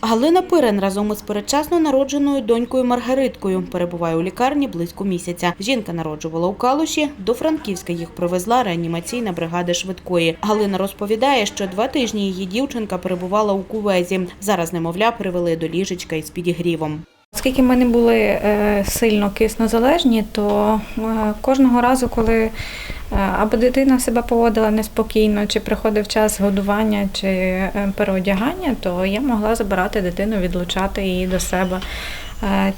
Галина Пирен разом із передчасно народженою донькою Маргариткою перебуває у лікарні близько місяця. Жінка народжувала у Калуші. До Франківська їх привезла реанімаційна бригада швидкої. Галина розповідає, що два тижні її дівчинка перебувала у кувезі. Зараз немовля привели до ліжечка із підігрівом. Оскільки ми не були е, сильно киснозалежні, то е, кожного разу, коли е, або дитина себе поводила неспокійно, чи приходив час годування чи переодягання, то я могла забирати дитину, відлучати її до себе.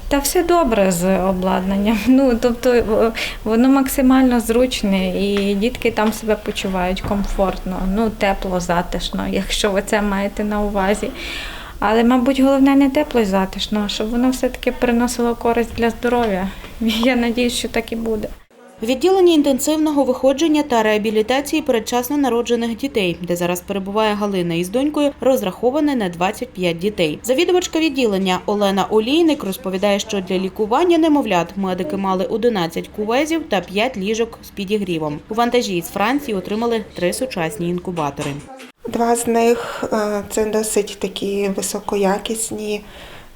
Та все добре з обладнанням. Ну тобто воно максимально зручне, і дітки там себе почувають комфортно, ну тепло, затишно, якщо ви це маєте на увазі. Але, мабуть, головне не тепло і затишно, а щоб воно все-таки приносило користь для здоров'я. Я надіюсь, що так і буде. Відділення інтенсивного виходження та реабілітації передчасно народжених дітей, де зараз перебуває Галина із донькою, розраховане на 25 дітей. Завідувачка відділення Олена Олійник розповідає, що для лікування немовлят медики мали 11 кувезів та 5 ліжок з підігрівом. У вантажі із Франції отримали три сучасні інкубатори. Два з них е, це досить такі високоякісні,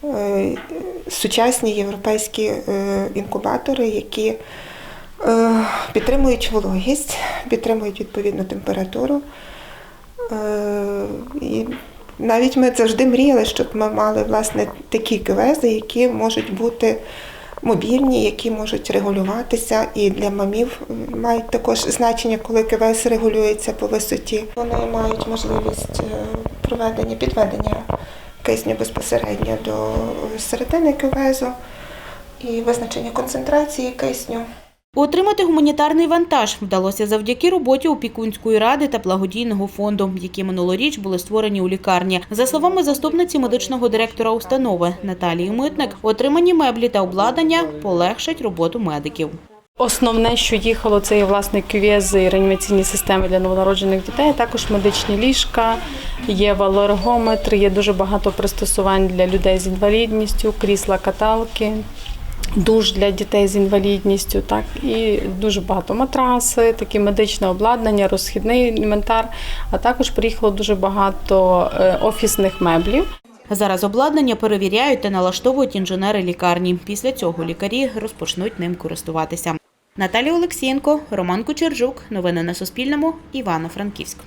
е, сучасні європейські е, інкубатори, які підтримують вологість, підтримують відповідну температуру. І навіть ми завжди мріяли, щоб ми мали власне такі кювези, які можуть бути мобільні, які можуть регулюватися, і для мамів мають також значення, коли КВС регулюється по висоті. Вони мають можливість е, проведення підведення кисню безпосередньо до середини КВСу і визначення концентрації кисню. Отримати гуманітарний вантаж вдалося завдяки роботі опікунської ради та благодійного фонду, які минулоріч були створені у лікарні. За словами заступниці медичного директора установи Наталії Митник, отримані меблі та обладнання полегшать роботу медиків. Основне, що їхало, це є власне кювези реанімаційні системи для новонароджених дітей, також медичні ліжка, є валоргометр, є дуже багато пристосувань для людей з інвалідністю, крісла каталки. Душ для дітей з інвалідністю, так і дуже багато матраси, такі медичне обладнання, розхідний інвентар. А також приїхало дуже багато е, офісних меблів. Зараз обладнання перевіряють та налаштовують інженери лікарні. Після цього лікарі розпочнуть ним користуватися. Наталія Олексієнко, Роман Кучержук. Новини на Суспільному. Івано-Франківськ.